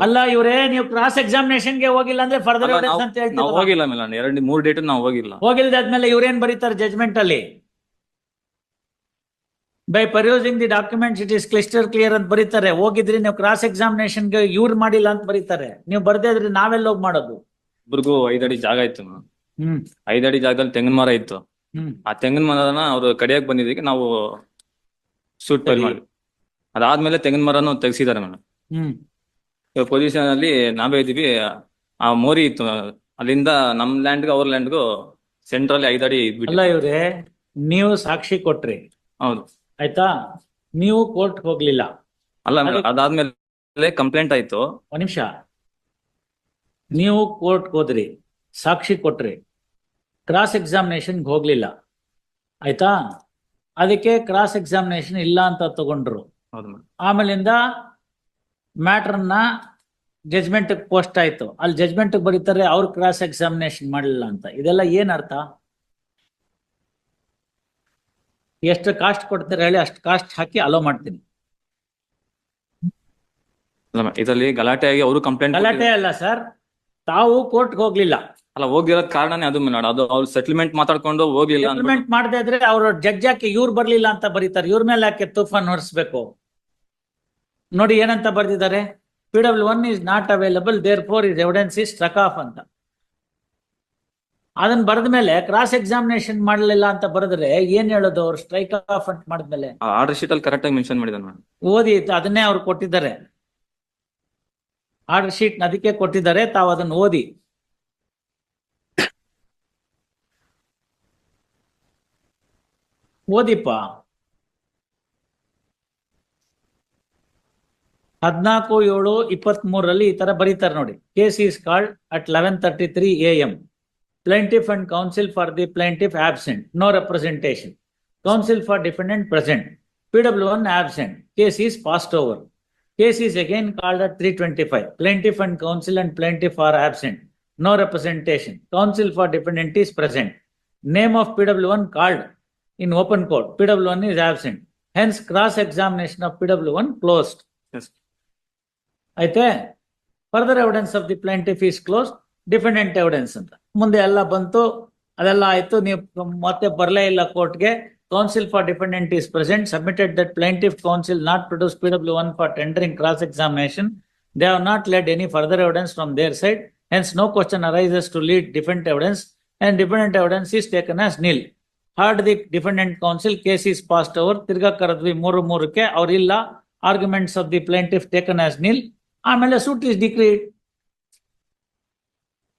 ಅಲ್ಲ ಇವರೇ ನೀವು ಕ್ರಾಸ್ ಎಕ್ಸಾಮಿನೇಷನ್ಗೆ ಹೋಗಿಲ್ಲ ಅಂದ್ರೆ ಫರ್ದರ್ ಅಂತ ನಾವು ಹೇಳ್ತೀವಿ ಹೋಗಿಲ್ಲ ಮಿಲನ್ ಎರಡು ಮೂರ್ ಡೇಟ್ ನಾವು ಹೋಗಿಲ್ಲ. ಹೋಗಿಲ್ದಾದ್ಮೇಲೆ ಇವ್ರೇನ್ ಬರೀತಾರೆ ಜಜ್ಮೆಂಟ್ ಅಲ್ಲಿ? By perusing the documents it is ಕ್ಲಿಸ್ಟರ್ clear ಅಂತ ಬರೀತಾರೆ. ಹೋಗಿದ್ರಿ ನೀವು ಕ್ರಾಸ್ ಎಕ್ಸಾಮಿನೇಷನ್ಗೆ ಇವ್ರು ಮಾಡಿಲ್ಲ ಅಂತ ಬರೀತಾರೆ. ನೀವು ಬರ್ದೇ ಇದ್ರೆ ನಾವೆಲ್ಲ ಹೋಗಿ ಮಾಡೋದು? ಇಬ್ರಿಗೂ ಐದಡಿ ಜಾಗ ಇತ್ತು ಹ್ಮ್. ಐದಡಿ ಜಾಗದಲ್ಲಿ ತೆಂಗಿನ ಮರ ಇತ್ತು. ಹ್ಮ್. ಆ ತೆಂಗಿನ ಮರನ ಅವ್ರು ಕಡಿಯಕ್ ಬಂದಿದ್ದಕ್ಕೆ ನಾವು ಸೂಟ್ ಫೈಲ್ ಸರಿ. ಅದಾದ್ಮೇಲೆ ತೆಂಗಿನ ಮರನು ತೆಗ್ಸಿದಾರೆ ಮೇಡಮ್. ಹ್ಮ್. ಪೊಸಿಷನ್ ಅಲ್ಲಿ ನಾವೇ ಇದೀವಿ ಆ ಮೋರಿ ಇತ್ತು. ಅಲ್ಲಿಂದ ನಮ್ ಲ್ಯಾಂಡ್ ಅವ್ರ ಲ್ಯಾಂಡ್ಗೂ ಸೆಂಟ್ರಲ್ ಐದಡಿ ಇದ್ಬಿಟ್ಟು ಅಲ್ಲ ಇವ್ರೆ ನೀವು ಸಾಕ್ಷಿ ಕೊಟ್ರಿ. ಹೌದು. ಆಯ್ತಾ? ನೀವು ಕೋರ್ಟ್ ಹೋಗ್ಲಿಲ್ಲ. ಅಲ್ಲ ಅದಾದ್ಮೇಲೆ ಕಂಪ್ಲೇಂಟ್ ಆಯ್ತು. ಒಂದ್ ನಿಮಿಷ. ನೀವು ಕೋರ್ಟ್ ಹೋದ್ರಿ ಸಾಕ್ಷಿ ಕೊಟ್ರಿ. ಕ್ರಾಸ್ ಎಕ್ಸಾಮಿನೇಷನ್ ಹೋಗ್ಲಿಲ್ಲ. ಆಯ್ತಾ? ಅದಕ್ಕೆ ಕ್ರಾಸ್ ಎಕ್ಸಾಮಿನೇಷನ್ ಇಲ್ಲ ಅಂತ ತಗೊಂಡ್ರು. ಹೌದು ಮೇಡಮ್ ಆಮೇಲಿಂದ ಮ್ಯಾಟ್ರನ್ನ ಜಜ್ಮೆಂಟ್ ಪೋಸ್ಟ್ ಆಯ್ತು. ಅಲ್ಲಿ ಜಜ್ಮೆಂಟ್ ಬರೀತಾರೆ ಅವ್ರ ಕ್ರಾಸ್ ಎಕ್ಸಾಮಿನೇಷನ್ ಮಾಡಲಿಲ್ಲ ಅಂತ. ಇದೆಲ್ಲ ಏನ್ ಅರ್ಥ? ಎಷ್ಟು ಕಾಸ್ಟ್ ಕೊಡ್ತಾರೆ ಹೇಳಿ ಅಷ್ಟು ಕಾಸ್ಟ್ ಹಾಕಿ ಅಲೋ ಮಾಡ್ತೀನಿ. ಇದರಲ್ಲಿ ಗಲಾಟೆ ಆಗಿ ಅವರು ಕಂಪ್ಲೇಂಟ್ ಗಲಾಟೆ ಅಲ್ಲ ಸರ್ ತಾವು ಕೋರ್ಟ್ ಹೋಗ್ಲಿಲ್ಲ. ಅಲ್ಲ ಹೋಗಿರೋ ಕಾರಣನೇ ಅದು ಮೇಡಮ್ ಅದು ಅವ್ರು ಸೆಟಲ್ಮೆಂಟ್ ಮಾತಾಡ್ಕೊಂಡು ಹೋಗ್ಲಿಲ್ಲ ಸೆಟಲ್ಮೆಂಟ್ ಮಾಡದೇ ಇದ್ರೆ ಅವ್ರ ಜಡ್ಜ್ ಯಾಕೆ ಇವ್ರು ಬರ್ಲಿಲ್ಲ ಅಂತ ಬರೀತಾರೆ. ಇವ್ರ ಮೇಲೆ ಯಾಕೆ ತುಫಾನ್ ಹೊರಿಸ್ಬೇಕು? ನೋಡಿ ಏನಂತ ಬರೆದಿದ್ದಾರೆ? P W one is not available therefore his evidence is struck off ಅಂತ. ಅದನ್ನ ಬರೆದ ಮೇಲೆ ಕ್ರಾಸ್ ಎಕ್ಸಾಮಿನೇಷನ್ ಮಾಡಲಿಲ್ಲ ಅಂತ ಬರೆದ್ರೆ ಏನ್ ಹೇಳೋದು ಅವ್ರು ಸ್ಟ್ರೈಕ್ ಆಫ್ ಅಂತ ಮಾಡಿದ್ಮೇಲೆ? ಆರ್ಡರ್ ಶೀಟ್ ಅಲ್ಲಿ ಕರೆಕ್ಟ್ ಆಗಿ ಮೆನ್ಷನ್ ಮಾಡಿದಾನೆ ಮೇಡಮ್ ಓದಿ ಅದನ್ನೇ ಅವ್ರು ಕೊಟ್ಟಿದ್ದಾರೆ. ಆರ್ಡರ್ ಶೀಟ್ ಅದಕ್ಕೆ ಕೊಟ್ಟಿದ್ದಾರೆ ತಾವು ಅದನ್ನ ಓದಿ. ಓದಿಪ್ಪ. ಹದಿನಾಲ್ಕು ಏಳು ಇಪ್ಪತ್ತ್ ಮೂರರಲ್ಲಿ ಈ ತರ ಬರೀತಾರೆ ನೋಡಿ. Case is called at eleven thirty three A M plaintiff and counsel for the plaintiff absent no representation counsel for defendant present P W one absent case is passed over case is again called at three twenty five plaintiff and counsel and plaintiff for absent no representation counsel for defendant is present name of P W one called in open court P W one is absent hence cross examination of P one closed అయితే further evidence of the plaintiff is closed, defendant evidence ಅಂತ ಮುಂದೆ ಎಲ್ಲ ಬಂತು ಅದೆಲ್ಲ ಆಯ್ತು ನೀವು ಮತ್ತೆ ಬರಲೇ ಇಲ್ಲ ಕೋರ್ಟ್ಗೆ counsel for defendant is present, submitted that plaintiff counsel not produce PW one for tendering cross examination. They have not led any further evidence from their side, hence no question arises to lead defendant evidence and defendant evidence is taken as nil. Heard the defendant counsel, case is passed over, ತಿರ್ಗಾ ಕರೆದ್ವಿ ಮೂರು ಮೂರಕ್ಕೆ ಅವ್ರಿಲ್ಲ arguments of the plaintiff taken as nil. ಆಮೇಲೆ suit is ಡಿಕ್ರೀಡ್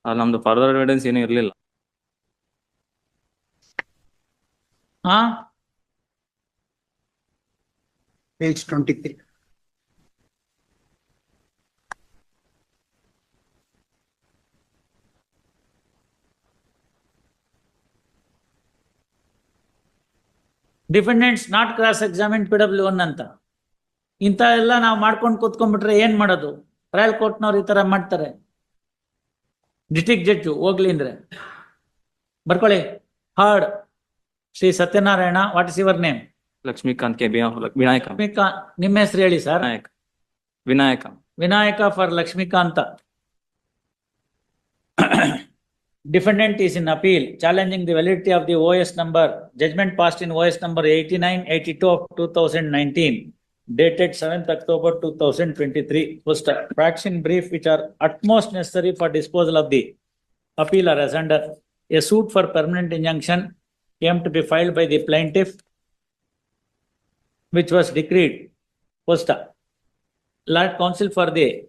ಅದು ನಮ್ದು further evidence ಏನೂ ಇರ್ಲಿಲ್ಲ. ಹಾ page twenty three defendants not cross examine P W one ಅಂತ. ಇಂಥ ಎಲ್ಲ ನಾವು ಮಾಡ್ಕೊಂಡು ಕೂತ್ಕೊಂಡ್ಬಿಟ್ರೆ ಏನ್ ಮಾಡೋದು? ಟ್ರಯಲ್ ಕೋರ್ಟ್ನವ್ರು ಈ ತರ ಮಾಡ್ತಾರೆ. ಡಿಸ್ಟಿಕ್ ಜಡ್ಜು ಹೋಗ್ಲಿ ಅಂದ್ರೆ. ಬರ್ಕೊಳ್ಳಿ. Heard. Shri Satyanarayana what is your name Lakshmikant K Vinayaka. Lakshmikant ನಿಮ್ಮ ಹೆಸರು ಹೇಳಿ sir. Vinayaka. Vinayaka. Vinayaka for Lakshmikanta. Defendant is in appeal challenging the validity of the OS number judgment passed in OS number eighty nine eighty two of two thousand nineteen, dated seventh October two thousand twenty-three. First, facts in brief which are utmost necessary for disposal of the appeal are as under. A suit for permanent injunction came to be filed by the plaintiff, which was decreed. First, Lord counsel for the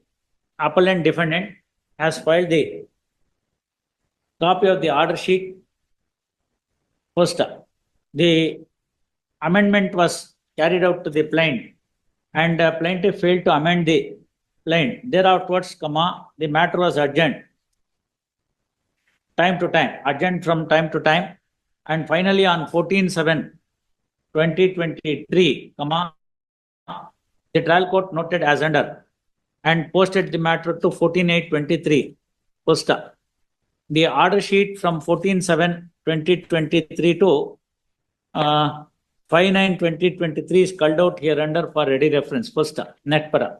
appellant defendant has filed the copy of the order sheet. First, the amendment was carried out to the plaintiff and uh, plaintiff failed to amend the plaint. Thereafterwards, comma, the matter was adjourned. Time to time, adjourned from time to time. And finally, on 14 7 2023, comma, the trial court noted as under and posted the matter to fourteen eight twenty-three. Posta. The order sheet from fourteen seven twenty twenty-three to uh, five nine twenty twenty-three is called out here under for ready reference. Posta, Netpara.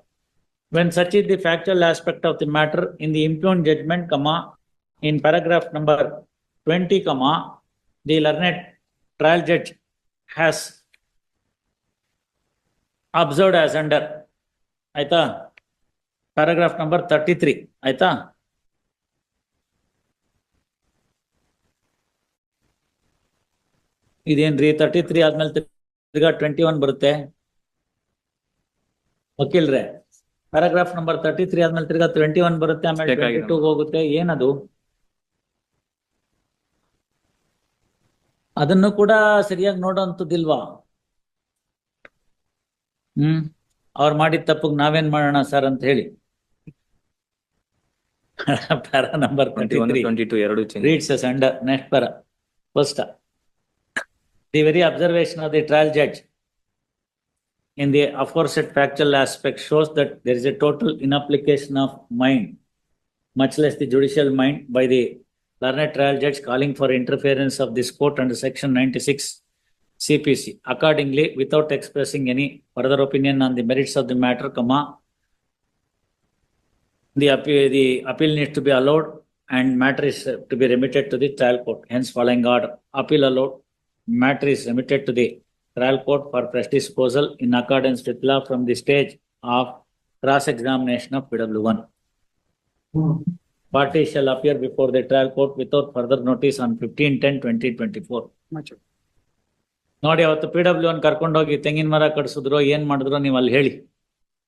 When such is the factual aspect of the matter in the impugned judgment, comma, in paragraph number twenty, comma, the learned trial judge has observed as under, ಆಯ್ತಾ? Paragraph number thirty-three, ಆಯ್ತಾ? ಇದೇನ್ರಿ thirty three ಆದ್ಮೇಲೆ ತಿರ್ಗಾ twenty one ಬರುತ್ತೆ. ವಕೀಲ್ರೆ paragraph number thirty three ಆದ್ಮೇಲೆ ತಿರ್ಗಾ twenty one ಬರುತ್ತೆ ಆಮೇಲೆ ಟ್ವೆಂಟಿ. ಟೂ ಹೋಗುತ್ತೆ. ಏನದು? ಅದನ್ನು ಕೂಡ ಸರಿಯಾಗಿ ನೋಡೋಂಥದ್ದಿಲ್ವಾ? ಹ್ಮ್ ಅವ್ರು ಮಾಡಿದ ತಪ್ಪಿಗೆ ನಾವೇನ್ ಮಾಡೋಣ ಸರ್ ಅಂತ ಹೇಳಿ. Para number twenty one twenty two ಎರಡು change and next para. First, the very observation of the trial judge in the aforesaid factual aspect shows that there is a total inapplication of mind, much less the judicial mind by the learned trial judge calling for interference of this court under section ninety-six CPC. Accordingly, without expressing any further opinion on the merits of the matter, comma, the appeal, the appeal needs to be allowed and matter is to be remitted to the trial court. Hence following order, appeal allowed, matter is remitted to the trial court for fresh disposal in accordance with law from the stage of cross examination of PW1. Mm. Party shall appear before the trial court without further notice on 15-10-2024. Not ನೋಡಿ ಅವತ್ತು P W one ಕರ್ಕೊಂಡೋಗಿ ತೆಂಗಿನ ಮರ ಕಡಿಸಿದ್ರು ಏನ್ ಮಾಡಿದ್ರು ನೀವು ಅಲ್ಲಿ ಹೇಳಿ